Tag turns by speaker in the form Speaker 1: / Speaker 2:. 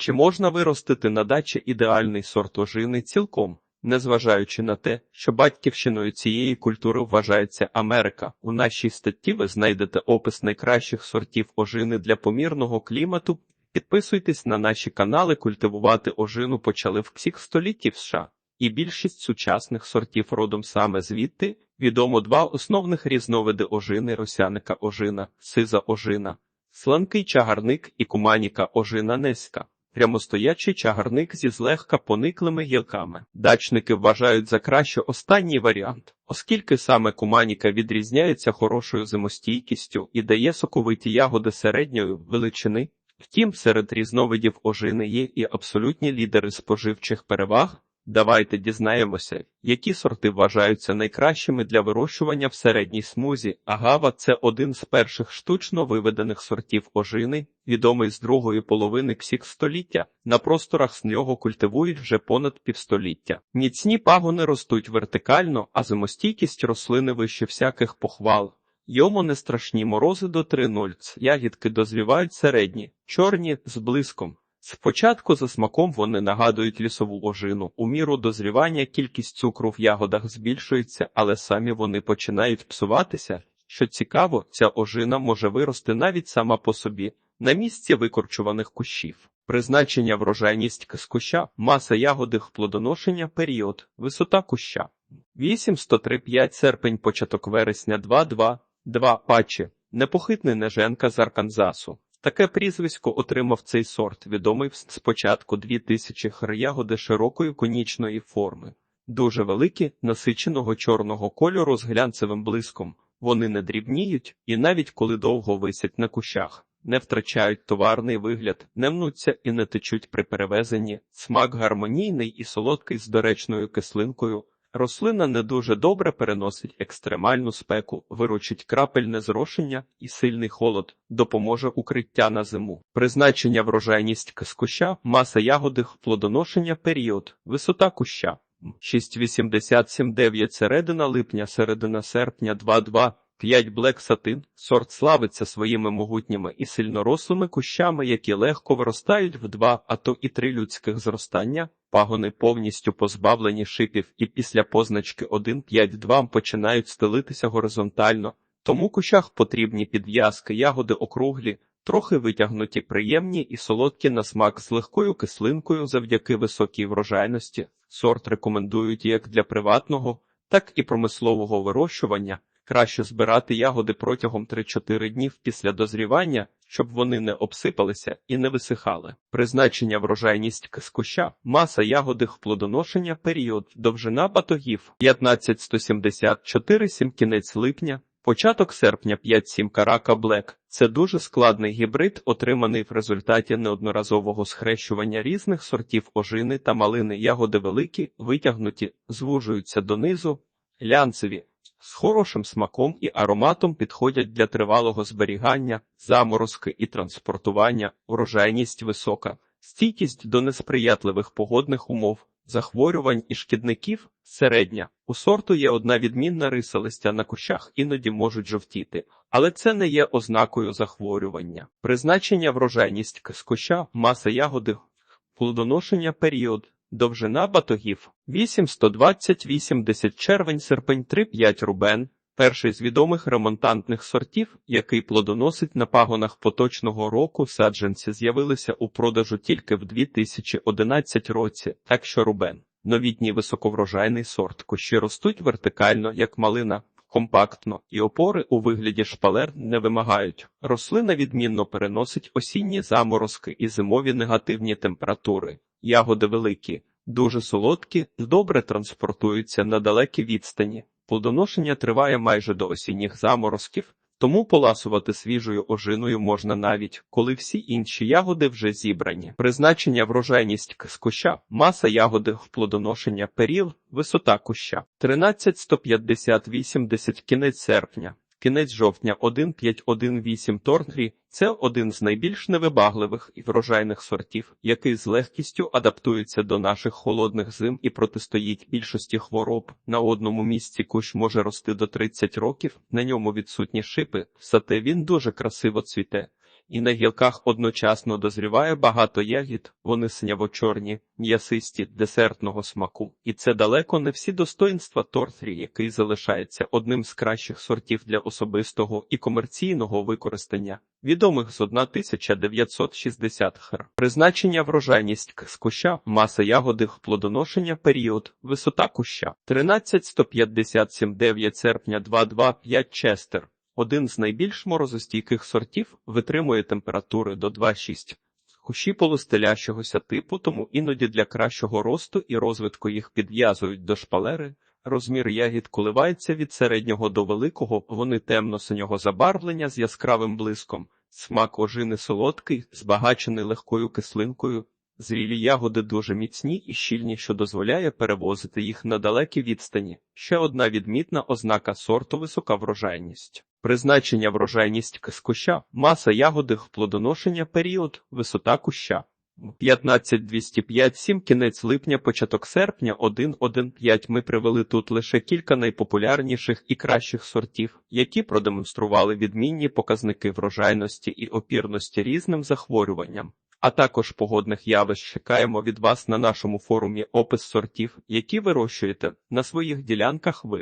Speaker 1: Чи можна виростити на дачі ідеальний сорт ожини цілком, незважаючи на те, що батьківщиною цієї культури вважається Америка? У нашій статті ви знайдете опис найкращих сортів ожини для помірного клімату. Підписуйтесь на наші канали. Культивувати ожину почали в всіх столітті США, і більшість сучасних сортів родом саме звідти. Відомо два основних різновиди ожини росяника ожина, сиза ожина, сланкий чагарник і куманіка ожина низька. Прямостоячий чагарник зі злегка пониклими гілками. Дачники вважають за краще останній варіант, оскільки саме куманіка відрізняється хорошою зимостійкістю і дає соковиті ягоди середньої величини. Втім, серед різновидів ожини є і абсолютні лідери споживчих переваг. Давайте дізнаємося, які сорти вважаються найкращими для вирощування в середній смузі. Агава це один з перших штучно виведених сортів ожини, відомий з другої половини ксік століття. На просторах з нього культивують вже понад півстоліття. Міцні пагони ростуть вертикально, а зимостійкість рослини вище всяких похвал. Йому не страшні морози до 3,0, ягідки дозрівають середні, чорні з блиском. Спочатку за смаком вони нагадують лісову ожину. У міру дозрівання кількість цукру в ягодах збільшується, але самі вони починають псуватися. Що цікаво, ця ожина може вирости навіть сама по собі, на місці викорчуваних кущів. Призначення врожайність з куща, маса ягоди плодоношення, період, висота куща. 8-103-5 серпень, початок вересня 2-2, 2 пачі, непохитний неженка з Арканзасу. Таке прізвисько отримав цей сорт, відомий спочатку 2000 хр ягоди широкої конічної форми. Дуже великі, насиченого чорного кольору з глянцевим блиском. Вони не дрібніють і навіть коли довго висять на кущах, не втрачають товарний вигляд, не мнуться і не течуть при перевезенні. Смак гармонійний і солодкий з доречною кислинкою. Рослина не дуже добре переносить екстремальну спеку, виручить крапельне зрошення і сильний холод, допоможе укриття на зиму. Призначення врожайність куща, маса ягоди, плодоношення, період, висота куща. 6,87,9 середина липня, середина серпня 2,2. 5 Black Satin. Сорт славиться своїми могутніми і сильнорослими кущами, які легко виростають в два, а то і три людських зростання. Пагони повністю позбавлені шипів і після позначки 1,5-2 починають стелитися горизонтально. Тому кущах потрібні підв'язки, ягоди округлі, трохи витягнуті, приємні і солодкі на смак з легкою кислинкою завдяки високій врожайності. Сорт рекомендують як для приватного, так і промислового вирощування. Краще збирати ягоди протягом 3-4 днів після дозрівання, щоб вони не обсипалися і не висихали. Призначення врожайність з куща, маса ягоди плодоношення, період, довжина батогів 15-174, 7 кінець липня, початок серпня 5-7 карака Блек. Це дуже складний гібрид, отриманий в результаті неодноразового схрещування різних сортів ожини та малини. Ягоди великі, витягнуті, звужуються донизу, лянцеві з хорошим смаком і ароматом підходять для тривалого зберігання, заморозки і транспортування, урожайність висока, стійкість до несприятливих погодних умов, захворювань і шкідників середня. У сорту є одна відмінна риса листя на кущах, іноді можуть жовтіти, але це не є ознакою захворювання. Призначення врожайність з куща, маса ягоди, плодоношення період. Довжина батогів 8-120-80 червень-серпень 3-5 рубен, перший з відомих ремонтантних сортів, який плодоносить на пагонах поточного року саджанці з'явилися у продажу тільки в 2011 році, так що рубен. Новітній високоврожайний сорт кущі ростуть вертикально, як малина, компактно, і опори у вигляді шпалер не вимагають. Рослина відмінно переносить осінні заморозки і зимові негативні температури. Ягоди великі, дуже солодкі, добре транспортуються на далекі відстані. Плодоношення триває майже до осінніх заморозків, тому поласувати свіжою ожиною можна навіть, коли всі інші ягоди вже зібрані. Призначення врожайність з куща, маса ягоди в плодоношення періл, висота куща 13-150-80 кінець серпня. Кінець жовтня 1,518 торгрі – це один з найбільш невибагливих і врожайних сортів, який з легкістю адаптується до наших холодних зим і протистоїть більшості хвороб. На одному місці кущ може рости до 30 років, на ньому відсутні шипи, зате він дуже красиво цвіте. І на гілках одночасно дозріває багато ягід, вони синяво-чорні, м'ясисті, десертного смаку. І це далеко не всі достоїнства тортрі, який залишається одним з кращих сортів для особистого і комерційного використання. Відомих з 1960 хр. Призначення врожайність з куща, маса ягоди, плодоношення, період, висота куща 13 9 серпня 225 Честер. Один з найбільш морозостійких сортів витримує температури до 2,6. Кущі полустелящогося типу, тому іноді для кращого росту і розвитку їх підв'язують до шпалери. Розмір ягід коливається від середнього до великого, вони темно-синього забарвлення з яскравим блиском. Смак ожини солодкий, збагачений легкою кислинкою. Зрілі ягоди дуже міцні і щільні, що дозволяє перевозити їх на далекі відстані. Ще одна відмітна ознака сорту висока врожайність. Призначення врожайність куща, маса ягоди, плодоношення, період, висота куща. 15-205-7, кінець липня, початок серпня, 1-1-5. Ми привели тут лише кілька найпопулярніших і кращих сортів, які продемонстрували відмінні показники врожайності і опірності різним захворюванням. А також погодних явищ чекаємо від вас на нашому форумі опис сортів, які вирощуєте на своїх ділянках ви.